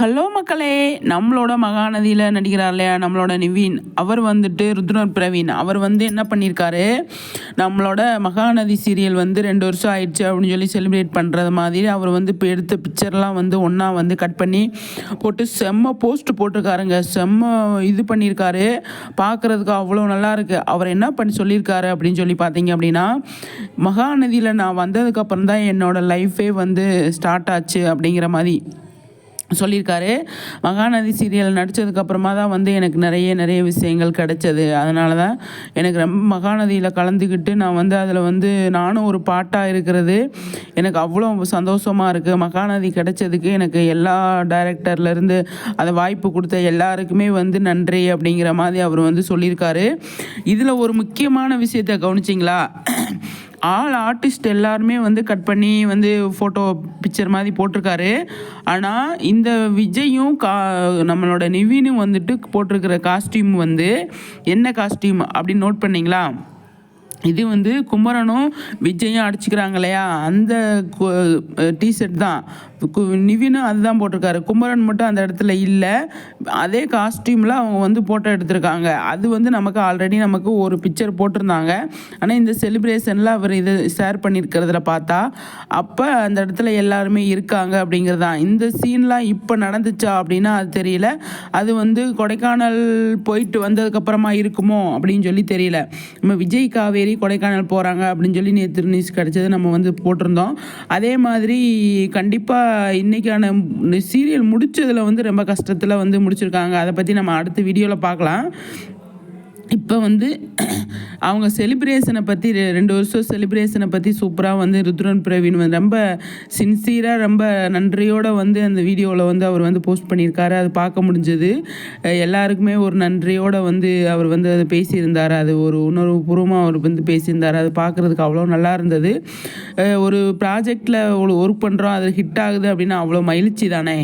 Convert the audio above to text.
Hello மக்களே நம்மளோட மகாநதியில் நடிக்கிறார் இல்லையா? நம்மளோட நிவின். அவர் வந்துட்டு ருத்ரன் பிரவீன். அவர் வந்து என்ன பண்ணியிருக்காரு நம்மளோட மகாநதி சீரியல் வந்து ரெண்டு வருஷம் ஆயிடுச்சு அப்படின்னு சொல்லி செலிப்ரேட் பண்ணுறது மாதிரி அவர் வந்து இப்போ எடுத்த பிக்சர்லாம் வந்து ஒன்றா வந்து கட் பண்ணி போட்டு செம்ம போஸ்ட் போட்டிருக்காருங்க. செம்ம இது பண்ணியிருக்காரு பார்க்குறதுக்கு அவ்வளோ நல்லா இருக்குது அவர் என்ன பண்ணி சொல்லியிருக்காரு அப்படின்னு சொல்லி பார்த்தீங்க அப்படின்னா மகாநதியில் நான் வந்ததுக்கப்புறம் தான் என்னோடய லைஃபே வந்து ஸ்டார்ட் ஆச்சு அப்படிங்கிற மாதிரி. சொல்லியிருக்காரு. மகாநதி சீரியல் நடித்ததுக்கப்புறமா தான் வந்து எனக்கு நிறைய நிறைய விஷயங்கள் கிடைச்சது. அதனால தான் எனக்கு ரொம்ப மகாநதியில் கலந்துக்கிட்டு நான் வந்து அதில் வந்து நானும் ஒரு பாட்டாக இருக்கிறது. எனக்கு அவ்வளோ சந்தோஷமாக இருக்குது மகாநதி கிடைச்சதுக்கு எனக்கு எல்லா டைரக்டர்லேருந்து அதை வாய்ப்பு கொடுத்த எல்லாருக்குமே வந்து நன்றி அப்படிங்கிற மாதிரி அவர் வந்து சொல்லியிருக்காரு. இதில் ஒரு முக்கியமான விஷயத்தை கவனிச்சிங்களா? ஆல் ஆர்டிஸ்ட் எல்லாருமே வந்து கட் பண்ணி வந்து ஃபோட்டோ பிக்சர் மாதிரி போட்டிருக்காரு. ஆனால் இந்த விஜயும் கா நம்மளோட நிவினும் வந்துட்டு போட்டிருக்கிற காஸ்டியூம் வந்து என்ன காஸ்டியூம் அப்படின்னு நோட் பண்ணிங்களா? இது வந்து குமரனும் விஜயும் அடிச்சுக்கிறாங்க இல்லையா அந்த டிஷர்ட் தான். நிவினும் அதுதான் போட்டிருக்காரு. குமரன் மட்டும் அந்த இடத்துல இல்லை. அதே காஸ்டியூமில் அவங்க வந்து ஃபோட்டோ எடுத்திருக்காங்க. அது வந்து நமக்கு ஆல்ரெடி நமக்கு ஒரு பிக்சர் போட்டிருந்தாங்க. ஆனால் இந்த செலிப்ரேஷனில் அவர் இதை ஷேர் பண்ணியிருக்கிறதுல பார்த்தா அப்போ அந்த இடத்துல எல்லாருமே இருக்காங்க அப்படிங்கிறது தான். இந்த சீன்லாம் இப்போ நடந்துச்சா அப்படின்னா அது தெரியல. அது வந்து கொடைக்கானல் போயிட்டு வந்ததுக்கப்புறமா இருக்குமோ அப்படின்னு சொல்லி தெரியல. நம்ம விஜய் காவேரி கொடைக்கானல் போகிறாங்க அப்படின்னு சொல்லி நேற்று நியூஸ் கிடச்சது நம்ம வந்து போட்டிருந்தோம். அதே மாதிரி கண்டிப்பாக இன்றைக்கான சீரியல் முடித்ததில் வந்து ரொம்ப கஷ்டத்தில் வந்து முடிச்சிருக்காங்க. அதை பற்றி நம்ம அடுத்த வீடியோவில் பார்க்கலாம். இப்போ வந்து அவங்க செலிப்ரேஷனை பற்றி ரெண்டு வருஷம் செலிப்ரேஷனை பற்றி சூப்பராக வந்து ருத்ரன் பிரவீன் வந்து ரொம்ப சின்சியராக ரொம்ப நன்றியோடு வந்து அந்த வீடியோவில் வந்து அவர் வந்து போஸ்ட் பண்ணியிருக்காரு. அது பார்க்க முடிஞ்சது. எல்லாருக்குமே ஒரு நன்றியோடு வந்து அவர் வந்து அதை பேசியிருந்தார். அது ஒரு உணர்வுபூர்வமாக அவர் வந்து பேசியிருந்தார். அது பார்க்குறதுக்கு அவ்வளோ நல்லா இருந்தது. ஒரு ப்ராஜெக்டில் ஒர்க் பண்ணுறோம் அது ஹிட் ஆகுது அப்படின்னா அவ்வளோ மகிழ்ச்சி தானே?